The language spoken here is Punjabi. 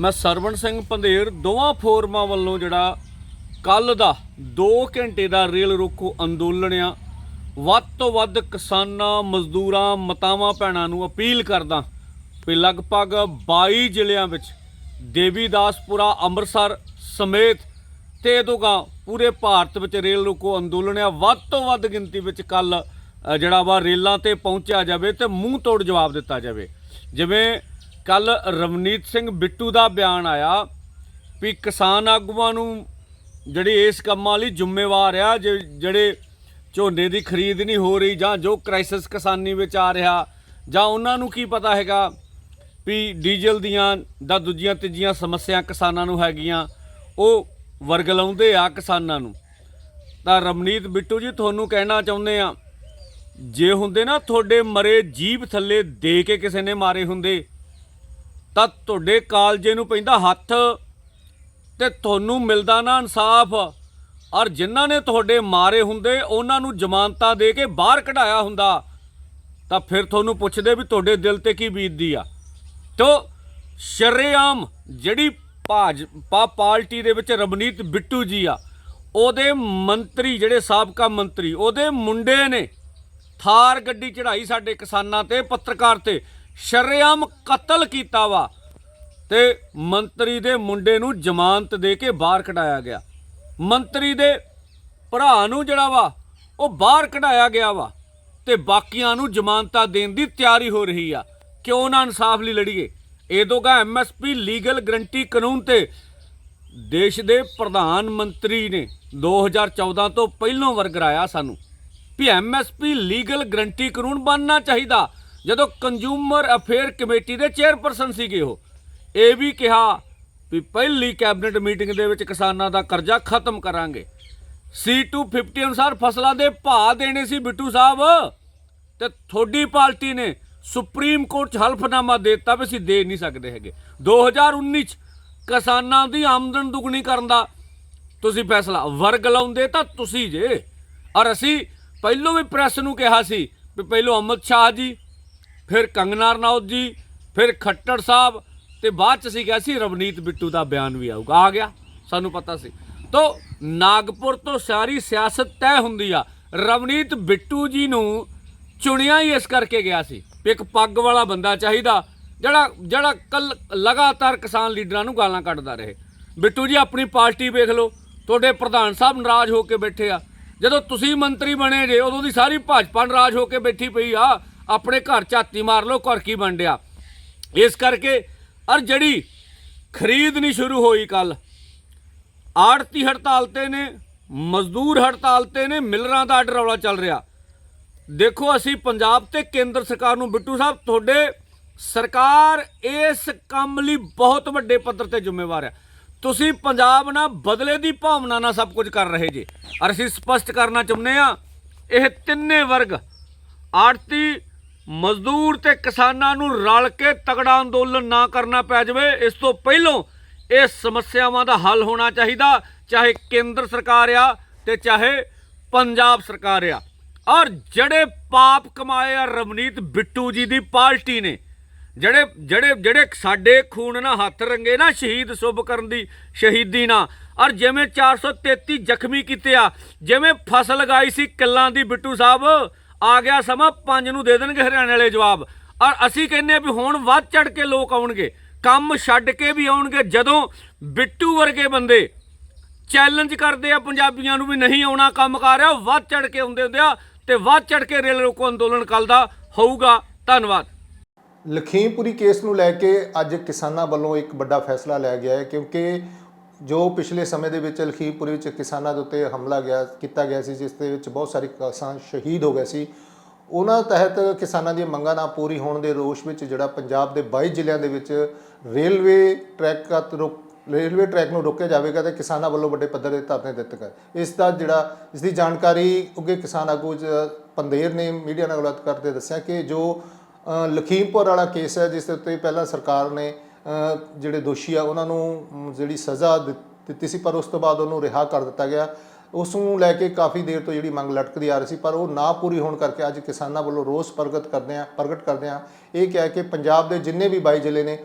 ਮੈਂ ਸਰਵਣ ਸਿੰਘ ਪੰਧੇਰ ਦੋਵਾਂ ਫੋਰਮਾਂ ਵੱਲੋਂ ਜਿਹੜਾ ਕੱਲ ਦਾ 2 ਘੰਟੇ ਦਾ ਰੇਲ ਰੋਕੋ ਅੰਦੋਲਨ ਆ, ਵੱਧ ਤੋਂ ਵੱਧ ਕਿਸਾਨਾਂ, ਮਜ਼ਦੂਰਾਂ, ਮਤਾਵਾਂ, ਭੈਣਾਂ ਨੂੰ ਅਪੀਲ ਕਰਦਾ ਵੀ ਲਗਭਗ 22 ਜ਼ਿਲ੍ਹਿਆਂ ਵਿੱਚ ਦੇਵੀਦਾਸਪੁਰਾ, ਅੰਮ੍ਰਿਤਸਰ ਸਮੇਤ ਤੇ ਇਦੋਂਗਾ ਪੂਰੇ ਭਾਰਤ ਵਿੱਚ ਰੇਲ ਰੋਕੋ ਅੰਦੋਲਨ ਆ। ਵੱਧ ਤੋਂ ਵੱਧ ਗਿਣਤੀ ਵਿੱਚ ਕੱਲ ਜਿਹੜਾ ਵਾ ਰੇਲਾਂ ਤੇ ਪਹੁੰਚਿਆ ਜਾਵੇ ਤੇ ਮੂੰਹ ਤੋੜ ਜਵਾਬ ਦਿੱਤਾ ਜਾਵੇ। ਜਿਵੇਂ ਕੱਲ ਰਵਨੀਤ ਸਿੰਘ ਬਿੱਟੂ ਦਾ ਬਿਆਨ ਆਇਆ ਵੀ ਕਿਸਾਨ ਆਗੂਆਂ ਨੂੰ ਜਿਹੜੀ ਇਸ ਕੰਮਾਂ ਲਈ ਜ਼ਿੰਮੇਵਾਰ ਆ, ਜਿ- ਜਿਹੜੇ ਝੋਨੇ ਦੀ ਖਰੀਦ ਨਹੀਂ ਹੋ ਰਹੀ ਜਾਂ ਜੋ ਕ੍ਰਾਈਸਿਸ ਕਿਸਾਨੀ ਵਿੱਚ ਆ ਰਿਹਾ, ਜਾਂ ਉਹਨਾਂ ਨੂੰ ਕੀ ਪਤਾ ਹੈਗਾ ਵੀ ਡੀਜ਼ਲ ਦੀਆਂ ਦਾ ਦੂਜੀਆਂ ਤੀਜੀਆਂ ਸਮੱਸਿਆ ਕਿਸਾਨਾਂ ਨੂੰ ਹੈਗੀਆਂ, ਉਹ ਵਰਗ ਲਾਉਂਦੇ ਆ ਕਿਸਾਨਾਂ ਨੂੰ। ਤਾਂ ਰਮਨੀਤ ਬਿੱਟੂ ਜੀ, ਤੁਹਾਨੂੰ ਕਹਿਣਾ ਚਾਹੁੰਦੇ ਆ, ਜੇ ਹੁੰਦੇ ਨਾ ਤੁਹਾਡੇ ਮਰੇ ਜੀਭ ਥੱਲੇ ਦੇ ਕੇ ਕਿਸੇ ਨੇ ਮਾਰੇ ਹੁੰਦੇ ਤਾਂ ਤੁਹਾਡੇ ਕਾਲਜੇ ਨੂੰ ਪੈਂਦਾ ਹੱਥ ਤੇ ਤੁਹਾਨੂੰ ਮਿਲਦਾ ਨਾ ਇਨਸਾਫ। ਔਰ ਜਿਨ੍ਹਾਂ ਨੇ ਤੁਹਾਡੇ ਮਾਰੇ ਹੁੰਦੇ, ਉਹਨਾਂ ਨੂੰ ਜ਼ਮਾਨਤਾਂ ਦੇ ਕੇ ਬਾਹਰ ਕਢਾਇਆ ਹੁੰਦਾ। ਤਾਂ ਫਿਰ ਤੁਹਾਨੂੰ ਪੁੱਛਦੇ ਵੀ ਤੁਹਾਡੇ ਦਿਲ ਤੇ ਕੀ ਬੀਤਦੀ ਆ। ਤੋ ਸ਼ਰੇਆਮ ਜਿਹੜੀ ਭਾਜਪਾ ਪਾਰਟੀ ਦੇ ਵਿੱਚ ਰਵਨੀਤ ਬਿੱਟੂ ਜੀ ਆ, ਉਹਦੇ ਮੰਤਰੀ, ਜਿਹੜੇ ਸਾਬਕਾ ਮੰਤਰੀ, ਉਹਦੇ ਮੁੰਡੇ ਨੇ ਥਾਰ ਗੱਡੀ ਚੜਾਈ ਸਾਡੇ ਕਿਸਾਨਾਂ ਤੇ, ਪੱਤਰਕਾਰ ਤੇ। ਸ਼ਰੇਆਮ ਕਤਲ ਕੀਤਾ ਵਾ ਤੇ ਮੰਤਰੀ ਦੇ ਮੁੰਡੇ ਨੂੰ ਜ਼ਮਾਨਤ ਦੇ ਕੇ ਬਾਹਰ ਕਢਾਇਆ ਗਿਆ। ਮੰਤਰੀ ਦੇ ਭਰਾ ਨੂੰ ਜਿਹੜਾ ਵਾ, ਉਹ ਬਾਹਰ ਕਢਾਇਆ ਗਿਆ ਵਾ ਤੇ ਬਾਕੀਆਂ ਨੂੰ ਜ਼ਮਾਨਤਾਂ ਦੇਣ ਦੀ ਤਿਆਰੀ ਹੋ ਰਹੀ ਆ। ਕਿਉਂ ਨਾ ਇਨਸਾਫ ਲਈ ਲੜੀਏ? ਇਹਦੋਗਾ ਐਮਐਸਪੀ ਲੀਗਲ ਗਰੰਟੀ ਕਾਨੂੰਨ ਤੇ ਦੇਸ਼ ਦੇ ਪ੍ਰਧਾਨ ਮੰਤਰੀ ਨੇ 2014 ਤੋਂ ਪਹਿਲੋਂ ਵਰਗਰਾਇਆ ਸਾਨੂੰ ਵੀ ਐਮਐਸਪੀ ਲੀਗਲ ਗਰੰਟੀ ਕਾਨੂੰਨ ਬਣਨਾ ਚਾਹੀਦਾ। ਜਦੋਂ ਕੰਜ਼ਿਊਮਰ ਅਫੇਅਰ ਕਮੇਟੀ ਦੇ ਚੇਅਰਪਰਸਨ ਸੀਗੇ ਉਹ, ਇਹ ਵੀ ਕਿਹਾ ਵੀ ਪਹਿਲੀ ਕੈਬਨਿਟ ਮੀਟਿੰਗ ਦੇ ਵਿੱਚ ਕਿਸਾਨਾਂ ਦਾ ਕਰਜ਼ਾ ਖਤਮ ਕਰਾਂਗੇ। C250 ਅਨੁਸਾਰ ਫਸਲਾਂ ਦੇ ਭਾਅ ਦੇਣੇ ਸੀ ਬਿੱਟੂ ਸਾਹਿਬ ਤੇ ਤੁਹਾਡੀ ਪਾਰਟੀ ਨੇ ਸੁਪਰੀਮ ਕੋਰਟ 'ਚ ਹਲਫਨਾਮਾ ਦੇ ਦਿੱਤਾ ਵੀ ਅਸੀਂ ਦੇ ਨਹੀਂ ਸਕਦੇ ਹੈਗੇ। 2019 'ਚ ਕਿਸਾਨਾਂ ਦੀ ਆਮਦਨ ਦੁੱਗਣੀ ਕਰਨ ਦਾ ਤੁਸੀਂ ਫੈਸਲਾ ਵਰਗ ਲਾਉਂਦੇ ਤਾਂ ਤੁਸੀਂ ਜੇ। ਔਰ ਅਸੀਂ ਪਹਿਲੋਂ ਵੀ ਪ੍ਰੈਸ ਨੂੰ ਕਿਹਾ ਸੀ ਵੀ ਪਹਿਲੋਂ ਅਮਿਤ ਸ਼ਾਹ ਜੀ ਫਿਰ ਕੰਗਨਾ ਰਣੌਤ ਜੀ, ਫਿਰ ਖੱਟੜ ਸਾਹਿਬ ਤੇ ਬਾਅਦ ਚ ਅਸੀਂ ਕਿਹਾ ਸੀ ਰਵਨੀਤ ਬਿੱਟੂ ਦਾ ਬਿਆਨ ਵੀ ਆਊਗਾ। ਆ ਗਿਆ, ਸਾਨੂੰ ਪਤਾ ਸੀ। ਤੋ ਨਾਗਪੁਰ ਤੋਂ ਸਾਰੀ ਸਿਆਸਤ ਤੈਅ ਹੁੰਦੀ ਆ। ਰਵਨੀਤ ਬਿੱਟੂ ਜੀ ਨੂੰ ਚੁਣਿਆ ਹੀ ਇਸ ਕਰਕੇ ਗਿਆ ਸੀ ਵੀ ਇੱਕ ਪੱਗ ਵਾਲਾ ਬੰਦਾ ਚਾਹੀਦਾ, ਜਿਹੜਾ ਜਿਹੜਾ ਕੱਲ ਲਗਾਤਾਰ ਕਿਸਾਨ ਲੀਡਰਾਂ ਨੂੰ ਗਾਲਾਂ ਕੱਢਦਾ ਰਹੇ। ਬਿੱਟੂ ਜੀ, ਆਪਣੀ ਪਾਰਟੀ ਵੇਖ ਲਓ, ਤੁਹਾਡੇ ਪ੍ਰਧਾਨ ਸਾਹਿਬ ਨਾਰਾਜ਼ ਹੋ ਕੇ ਬੈਠੇ ਆ। ਜਦੋਂ ਤੁਸੀਂ ਮੰਤਰੀ ਬਣੇ ਜੇ, ਉਦੋਂ ਦੀ ਸਾਰੀ ਭਾਜਪਾ ਨਾਰਾਜ਼ ਹੋ ਕੇ ਬੈਠੀ ਪਈ ਆ। ਆਪਣੇ ਘਰ ਝਾਤੀ ਮਾਰ ਲਓ, ਘਰ ਕੀ ਬਣ ਡਿਆ ਇਸ ਕਰਕੇ ਔਰ ਜਿਹੜੀ ਖਰੀਦ ਨਹੀਂ ਸ਼ੁਰੂ ਹੋਈ ਕੱਲ ਆੜਤੀ ਹੜਤਾਲ ਤੇ ਨੇ, ਮਜ਼ਦੂਰ ਹੜਤਾਲ ਤੇ ਨੇ, ਮਿਲਰਾਂ ਦਾ ਆਰਡਰ ਰੌਲਾ ਚੱਲ ਰਿਹਾ। ਦੇਖੋ, ਅਸੀਂ ਪੰਜਾਬ ਤੇ ਕੇਂਦਰ ਸਰਕਾਰ ਨੂੰ, ਬਿੱਟੂ ਸਾਹਿਬ, ਤੁਹਾਡੇ ਸਰਕਾਰ ਇਸ ਕੰਮ ਲਈ ਬਹੁਤ ਵੱਡੇ ਪੱਧਰ ਤੇ ਜ਼ਿੰਮੇਵਾਰ ਹੈ। ਤੁਸੀਂ ਪੰਜਾਬ ਨਾਲ ਬਦਲੇ ਦੀ ਭਾਵਨਾ ਨਾਲ ਸਭ ਕੁਝ ਕਰ ਰਹੇ ਜੇ। ਔਰ ਅਸੀਂ ਸਪਸ਼ਟ ਕਰਨਾ ਚਾਹੁੰਦੇ ਆ ਇਹ ਤਿੰਨੇ ਵਰਗ ਆੜਤੀ ਮਜ਼ਦੂਰ ਤੇ ਕਿਸਾਨਾਂ ਨੂੰ ਰਲ ਕੇ ਤਗੜਾ ਅੰਦੋਲਨ ਨਾ ਕਰਨਾ ਪੈ ਜਾਵੇ, ਇਸ ਤੋਂ ਪਹਿਲਾਂ ਇਹ ਸਮੱਸਿਆਵਾਂ ਦਾ ਹੱਲ ਹੋਣਾ ਚਾਹੀਦਾ, ਚਾਹੇ ਕੇਂਦਰ ਸਰਕਾਰ ਆ ਤੇ ਚਾਹੇ ਪੰਜਾਬ ਸਰਕਾਰ ਆ। ਔਰ ਜਿਹੜੇ ਪਾਪ ਕਮਾਏ ਆ ਰਵਨੀਤ ਬਿੱਟੂ ਜੀ ਦੀ ਪਾਰਟੀ ਨੇ, ਜਿਹੜੇ ਜਿਹੜੇ ਜਿਹੜੇ ਸਾਡੇ ਖੂਨ ਨਾਲ ਹੱਥ ਰੰਗੇ ਨਾ ਸ਼ਹੀਦ ਸੁਭ ਕਰਨ ਦੀ ਸ਼ਹੀਦੀ ਨਾਲ ਔਰ ਜਿਵੇਂ 433 ਜ਼ਖਮੀ ਕੀਤੇ ਆ, ਜਿਵੇਂ ਫਸਲ ਲਗਾਈ ਸੀ ਕਿੱਲਾਂ ਦੀ ਬਿੱਟੂ ਸਾਹਿਬ ਆ ਗਿਆ ਸਮਾਂ, ਪੰਜ ਨੂੰ ਦੇ ਦੇਣਗੇ ਹਰਿਆਣੇ ਵਾਲੇ ਜਵਾਬ। ਔਰ ਅਸੀਂ ਕਹਿੰਦੇ ਆ ਵੀ ਹੁਣ ਵੱਧ ਚੜ ਕੇ ਲੋਕ ਆਉਣਗੇ। ਕੰਮ ਛੱਡ ਕੇ ਵੀ ਆਉਣਗੇ, ਜਦੋਂ ਬਿੱਟੂ ਵਰਗੇ ਬੰਦੇ ਚੈਲੰਜ ਕਰਦੇ ਆ, ਪੰਜਾਬੀਆਂ ਨੂੰ ਵੀ ਨਹੀਂ ਆਉਣਾ ਕੰਮ ਕਰ ਰਿਹਾ, ਵੱਧ ਚੜ ਕੇ ਆਉਂਦੇ ਹੁੰਦੇ ਆ ਤੇ ਵੱਧ ਚੜ ਕੇ ਰੇਲ ਰੋਕੋ ਅੰਦੋਲਨ ਕੱਲ ਦਾ ਹੋਊਗਾ। ਧੰਨਵਾਦ। ਲਖੀਮਪੁਰੀ ਕੇਸ ਨੂੰ ਲੈ ਕੇ ਅੱਜ ਕਿਸਾਨਾਂ ਵੱਲੋਂ ਇੱਕ ਵੱਡਾ ਫੈਸਲਾ ਲਿਆ ਗਿਆ ਹੈ, ਕਿਉਂਕਿ ਜੋ ਪਿਛਲੇ ਸਮੇਂ ਦੇ ਵਿੱਚ ਲਖੀਮਪੁਰ ਵਿੱਚ ਕਿਸਾਨਾਂ ਦੇ ਉੱਤੇ ਹਮਲਾ ਗਿਆ, ਕੀਤਾ ਗਿਆ ਸੀ, ਜਿਸ ਦੇ ਵਿੱਚ ਬਹੁਤ ਸਾਰੇ ਕਿਸਾਨ ਸ਼ਹੀਦ ਹੋ ਗਏ ਸੀ। ਉਹਨਾਂ ਤਹਿਤ ਕਿਸਾਨਾਂ ਦੀਆਂ ਮੰਗਾਂ ਨਾ ਪੂਰੀ ਹੋਣ ਦੇ ਰੋਸ਼ ਵਿੱਚ ਜਿਹੜਾ ਪੰਜਾਬ ਦੇ 22 ਜ਼ਿਲ੍ਹਿਆਂ ਦੇ ਵਿੱਚ ਰੇਲਵੇ ਟਰੈਕ ਦਾ ਰੁਕ, ਰੇਲਵੇ ਟਰੈਕ ਨੂੰ ਰੋਕਿਆ ਜਾਵੇਗਾ ਤੇ ਕਿਸਾਨਾਂ ਵੱਲੋਂ ਵੱਡੇ ਪੱਧਰ 'ਤੇ ਧਰਨੇ ਦਿੱਤੇ ਗਏ। ਇਸ ਦਾ ਜਿਹੜਾ, ਇਸ ਦੀ ਜਾਣਕਾਰੀ ਉੱਗੇ ਕਿਸਾਨ ਆਗੂ ਜ- ਪੰਦੇਰ ਨੇ ਮੀਡੀਆ ਨਾਲ ਗੱਲਬਾਤ ਕਰਦੇ ਦੱਸਿਆ ਕਿ ਜੋ ਲਖੀਮਪੁਰ ਵਾਲਾ ਕੇਸ ਹੈ, ਜਿਸ ਦੇ ਉੱਤੇ ਪਹਿਲਾਂ ਸਰਕਾਰ ਨੇ ਜਿਹੜੇ ਦੋਸ਼ੀ ਆ, ਉਹਨਾਂ ਨੂੰ ਜਿਹੜੀ ਸਜ਼ਾ ਦਿੱ- ਦਿੱਤੀ ਸੀ, ਪਰ ਉਸ ਤੋਂ ਬਾਅਦ ਉਹਨੂੰ ਰਿਹਾ ਕਰ ਦਿੱਤਾ ਗਿਆ। ਉਸ ਨੂੰ ਲੈ ਕੇ ਕਾਫੀ ਦੇਰ ਤੋਂ ਜਿਹੜੀ ਮੰਗ ਲਟਕਦੀ ਆ ਰਹੀ ਸੀ, ਪਰ ਉਹ ਨਾ ਪੂਰੀ ਹੋਣ ਕਰਕੇ ਅੱਜ ਕਿਸਾਨਾਂ ਵੱਲੋਂ ਰੋਸ ਪ੍ਰਗਟ ਕਰਦੇ ਆ, ਪ੍ਰਗਟ ਕਰਦੇ ਆ। ਇਹ ਕਿਹਾ ਕਿ ਪੰਜਾਬ ਦੇ ਜਿੰਨੇ ਵੀ 22 ਜ਼ਿਲ੍ਹੇ ਨੇ